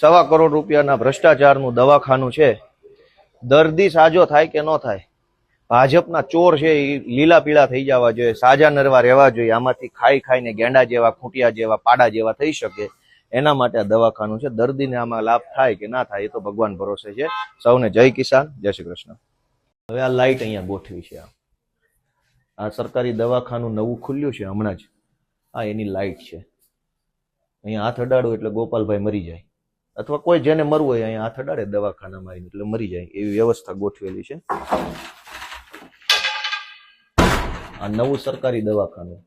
સવા કરોડ રૂપિયાના ભ્રષ્ટાચારનું દવાખાનું છે. દર્દી સાજો થાય કે ન થાય? ભાજપના ચોર છે એ લીલા પીળા થઈ જવા જોઈએ, સાજા નરવા રહેવા જોઈએ, આમાંથી ખાઈ ખાઈને ગેંડા જેવા, ખૂંટિયા જેવા, પાડા જેવા થઈ શકે. એના માટે આ દવાખાનું છે. દર્દીને આમાં લાભ થાય કે ના થાય એ તો ભગવાન ભરોસે છે. સૌને જય કિસાન, જય શ્રી કૃષ્ણ. હવે આ લાઈટ અહીંયા ગોઠવી છે આ સરકારી દવાખાનું નવું ખુલ્યું છે હમણાં જ. આ એની લાઈટ છે. અહીંયા હાથ અડાડો એટલે ગોપાલભાઈ મરી જાય. અથવા કોઈ જેને મરવું હોય અહીંયા હાથ અડાડે દવાખાનામાં આવીને એટલે મરી જાય. એવી વ્યવસ્થા ગોઠવેલી છે. આ નવું સરકારી દવાખાનું.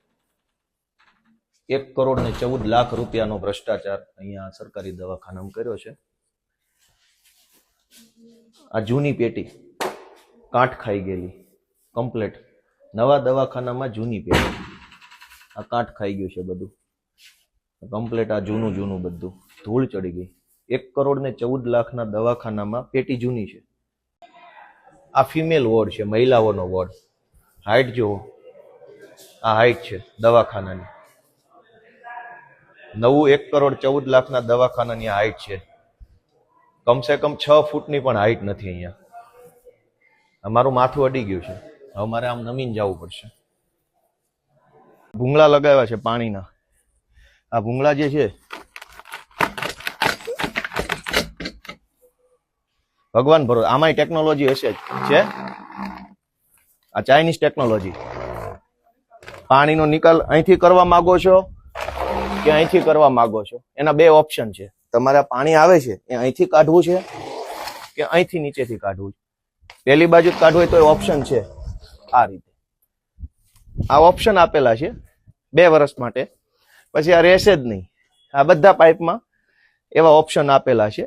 એક કરોડ ને ચૌદ લાખ રૂપિયાનો ભ્રષ્ટાચાર અહીંયા સરકારી દવાખાનામાં કર્યો છે. આ જૂની પેટી કાંઠ ખાઈ ગયેલી. કમ્પ્લેટ. નવા દવાખાનામાં જૂની પેટી. આ કાંઠ ખાઈ ગયું છે બધું. કમ્પ્લેટ આ જૂનું જૂનું બધું. ધૂળ ચડી ગઈ. એક કરોડ ને ચૌદ લાખના દવાખાનામાં પેટી જૂની છે. આ ફિમેલ વોર્ડ છે, મહિલાઓનો વોર્ડ હાઈટ જુઓ. આ હાઈટ છે દવાખાનાની. નવું એક કરોડ ચૌદ લાખના દવાખાનાની હાઈટ છે. કમસે કમ છ ફૂટની પણ હાઈટ નથી અહીંયા. અમારું માથું અડી ગયું છે. હવે મારે આમ નમીન જવું પડશે. ભૂંગળા લગાવ્યા છે પાણીના. આ ભૂંગળા જે છે ભગવાન ભરો. આમાંય ટેકનોલોજી હશે જ. છે? આ ચાઇનીઝ ટેકનોલોજી પાણીનો નિકાલ અહીંથી કરવા માંગો છો કે અહીંથી કરવા માંગો છો? એના બે ઓપ્શન છે. તમારે પાણી આવે છે, એ અહીંથી કાઢવું છે કે અહીંથી નીચેથી કાઢવું છે? પેલી બાજુ કાઢવું હોય તો ઓપ્શન છે. આ રીતે. આ ઓપ્શન આપેલા છે બે વર્ષ માટે. પછી આ રહેશે જ નહીં. આ બધા પાઇપમાં એવા ઓપ્શન આપેલા છે.